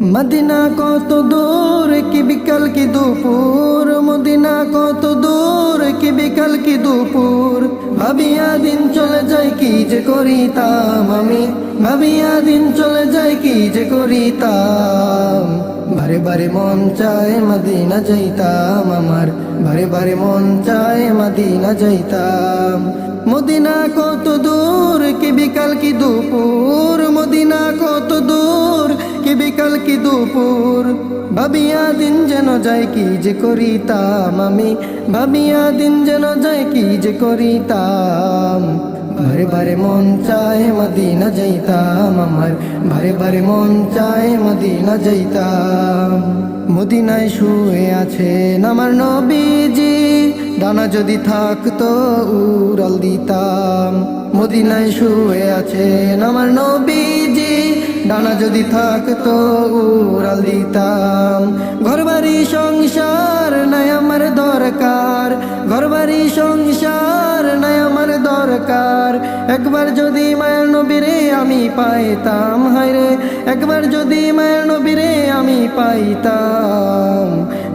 Medina কত দূর, কি বিকাল, কি দুপুর? মদিনা কত দূর, কি বিকাল, কি দুপুর? ভাবিয়া দিন চলে যায়, কি যে করিতাম আমি? ভাবিয়া দিন চলে যায়, কি যে করিতাম? বারে বারে মন চায় মদিনা যাইতাম আমার। বারে বারে মন চায় মদিনা যাইতাম। মদিনা কত দূর, কি বিকাল, কি দুপুর? মদিনা বিকাল কি দুপুর। ভাবিয়া দিন যেন যায় কি যে করিতাম আমি। ভাবিয়া দিন যেন যায় কি যে করিতাম। বারে বারে মন চায় মদিনা যাইতাম আমার। বারে বারে মন চায় মদিনা যাইতাম। মদিনায় শুয়ে আছেন আমার নবীজি। ডানা যদি থাকতো উড়াল দিতাম। মদিনায় শুয়ে আছেন আমার নবীজি। ডানা যদি থাকতো, উড়াল দিতাম। ঘরবাড়ি, সংসার নাই আমার দরকার। ঘরবাড়ি, সংসার নাই আমার দরকার। একবার যদি মায়ের নবীরে আমি পাইতাম, হায়রে, একবার যদি মায়ের নবীরে আমি পাইতাম।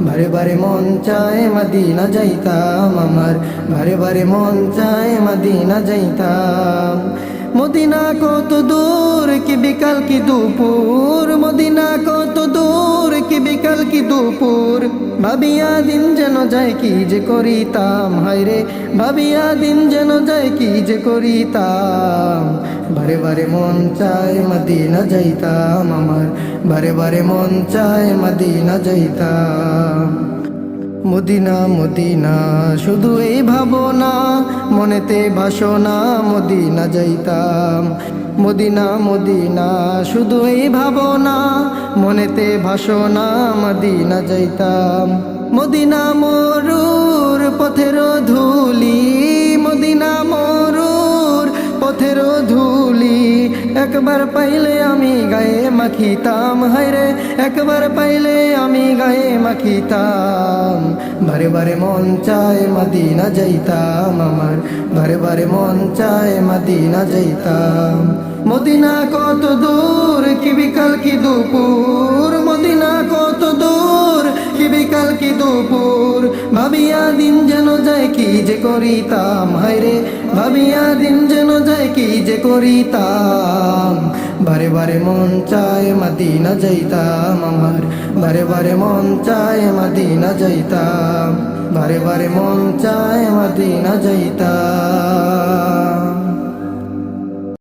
বারে বারে মন চায় মদিনা যাইতাম আমার। বারে বারে মন চায় মদিনা যাইতাম। মদিনা কত দূর, কি বিকাল, কি দুপুর? মদিনা কত দূর, কি বিকাল, কি দুপুর? ভাবিয়া দিন যেন যায়, কি যে করিতাম? হায়রে, ভাবিয়া দিন যেন যায়, কি যে করিতাম? বারে বারে মন চায় মদিনা যাইতাম আমার। বারে বারে মন চায় মদিনা যাইতাম। মদিনা মদিনা, শুধু এই ভাবনা, মনেতে ভাসনা মদিনা যাইতাম। মদিনা মদিনা, শুধু এই ভাবনা, মনেতে ভাসনা মদিনা যাইতাম। মদিনা মরুর পথের ধুলি একবার পাইলে আমি গায়ে মাখিতাম হায়রে একবার পাইলে আমি গায়ে মাখিতাম। বারে বারে মন চায় মদিনা যাইতাম আমার, বারে বারে মন চায় মদিনা যাইতাম। মদিনা কত দূর, কি বিকাল, কি দুপুর? মদিনা কত দূর, কি বিকাল, কি দুপুর? ভাবিয়া দিন যেন যায়, কি যে করিতাম হায়রে ভাবিয়া দিন যেন যায় করিতাম। বারে বারে মন চায় মাদিনা যাইতাম আমার। বারে বারে মন চায় মাদিনা যাইতাম। বারে বারে মন চায় মাদিনা যাইতাম।